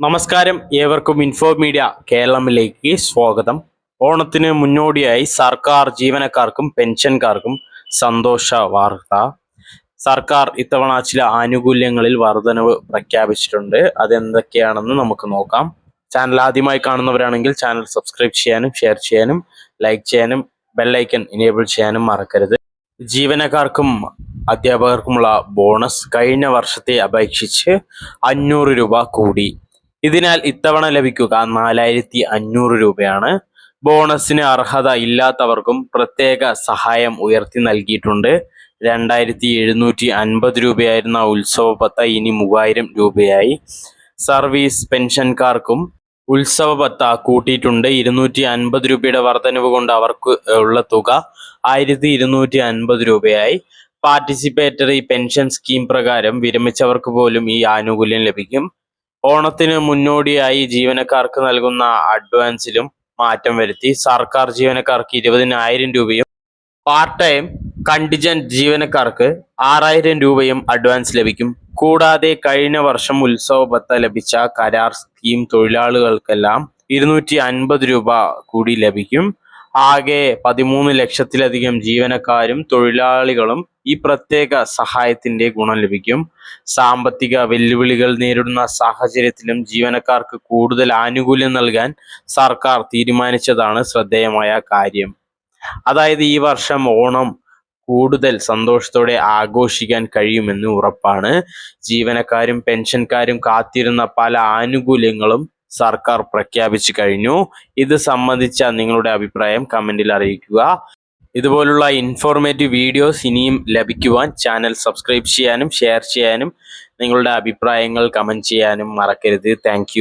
നമസ്കാരം. ഏവർക്കും info media കേരളമിലേക്ക് സ്വാഗതം. ഓണത്തിന് മുന്നോടിയായി സർക്കാർ ജീവനക്കാർക്കും പെൻഷൻകാർക്കും സന്തോഷ വാർത്ത. സർക്കാർ ഇത്തവണ ചില ആനുകൂല്യങ്ങളിൽ വർധനവ് പ്രഖ്യാപിച്ചിട്ടുണ്ട്. അതെന്തൊക്കെയാണെന്ന് നമുക്ക് നോക്കാം. ചാനൽ ആദ്യമായി കാണുന്നവരാണെങ്കിൽ ചാനൽ സബ്സ്ക്രൈബ് ചെയ്യാനും ഷെയർ ചെയ്യാനും ലൈക്ക് ചെയ്യാനും ബെല്ലൈക്കൺ എനേബിൾ ചെയ്യാനും മറക്കരുത്. ജീവനക്കാർക്കും അധ്യാപകർക്കുമുള്ള ബോണസ് കഴിഞ്ഞ വർഷത്തെ അപേക്ഷിച്ച് അഞ്ഞൂറ് രൂപ കൂടി ഇതിനാൽ ഇത്തവണ ലഭിക്കുക നാലായിരത്തി അഞ്ഞൂറ് രൂപയാണ്. ബോണസിന് അർഹത ഇല്ലാത്തവർക്കും പ്രത്യേക സഹായം ഉയർത്തി നൽകിയിട്ടുണ്ട്. രണ്ടായിരത്തി എഴുന്നൂറ്റി അൻപത് രൂപയായിരുന്ന ഉത്സവ പത്ത ഇനി മൂവായിരം രൂപയായി. സർവീസ് പെൻഷൻകാർക്കും ഉത്സവ പത്ത കൂട്ടിയിട്ടുണ്ട്. ഇരുന്നൂറ്റി അൻപത് രൂപയുടെ വർധനവ് കൊണ്ട് അവർക്ക് ഉള്ള തുക ആയിരത്തി ഇരുന്നൂറ്റി അൻപത് രൂപയായി. പാർട്ടിസിപ്പേറ്ററി പെൻഷൻ സ്കീം പ്രകാരം വിരമിച്ചവർക്ക് പോലും ഈ ആനുകൂല്യം ലഭിക്കും. ഓണത്തിന് മുന്നോടിയായി ജീവനക്കാർക്ക് നൽകുന്ന അഡ്വാൻസിലും മാറ്റം വരുത്തി. സർക്കാർ ജീവനക്കാർക്ക് ഇരുപതിനായിരം രൂപയും പാർട്ട് ടൈം കണ്ടിജന്റ് ജീവനക്കാർക്ക് ആറായിരം രൂപയും അഡ്വാൻസ് ലഭിക്കും. കൂടാതെ കഴിഞ്ഞ വർഷം ഉത്സവ ഭത്ത ലഭിച്ച കരാർ സ്കീം തൊഴിലാളികൾക്കെല്ലാം ഇരുന്നൂറ്റി അൻപത് രൂപ കൂടി ലഭിക്കും. ആകെ പതിമൂന്ന് ലക്ഷത്തിലധികം ജീവനക്കാരും തൊഴിലാളികളും ഈ പ്രത്യേക സഹായത്തിന്റെ ഗുണം ലഭിക്കും. സാമ്പത്തിക വെല്ലുവിളികൾ നേരിടുന്ന സാഹചര്യത്തിലും ജീവനക്കാർക്ക് കൂടുതൽ ആനുകൂല്യം നൽകാൻ സർക്കാർ തീരുമാനിച്ചതാണ് ശ്രദ്ധേയമായ കാര്യം. അതായത് ഈ വർഷം ഓണം കൂടുതൽ സന്തോഷത്തോടെ ആഘോഷിക്കാൻ കഴിയുമെന്ന് ഉറപ്പാണ്. ജീവനക്കാരും പെൻഷൻകാരും കാത്തിരുന്ന പല ആനുകൂല്യങ്ങളും സർക്കാർ പ്രഖ്യാപിച്ചു കഴിഞ്ഞു. ഇത് സംബന്ധിച്ച നിങ്ങളുടെ അഭിപ്രായം കമന്റിൽ അറിയിക്കുക. ഇതുപോലുള്ള ഇൻഫോർമേറ്റീവ് വീഡിയോസ് ഇനിയും ലഭിക്കുവാൻ ചാനൽ സബ്സ്ക്രൈബ് ചെയ്യാനും ഷെയർ ചെയ്യാനും നിങ്ങളുടെ അഭിപ്രായങ്ങൾ കമന്റ് ചെയ്യാനും മറക്കരുത്. താങ്ക്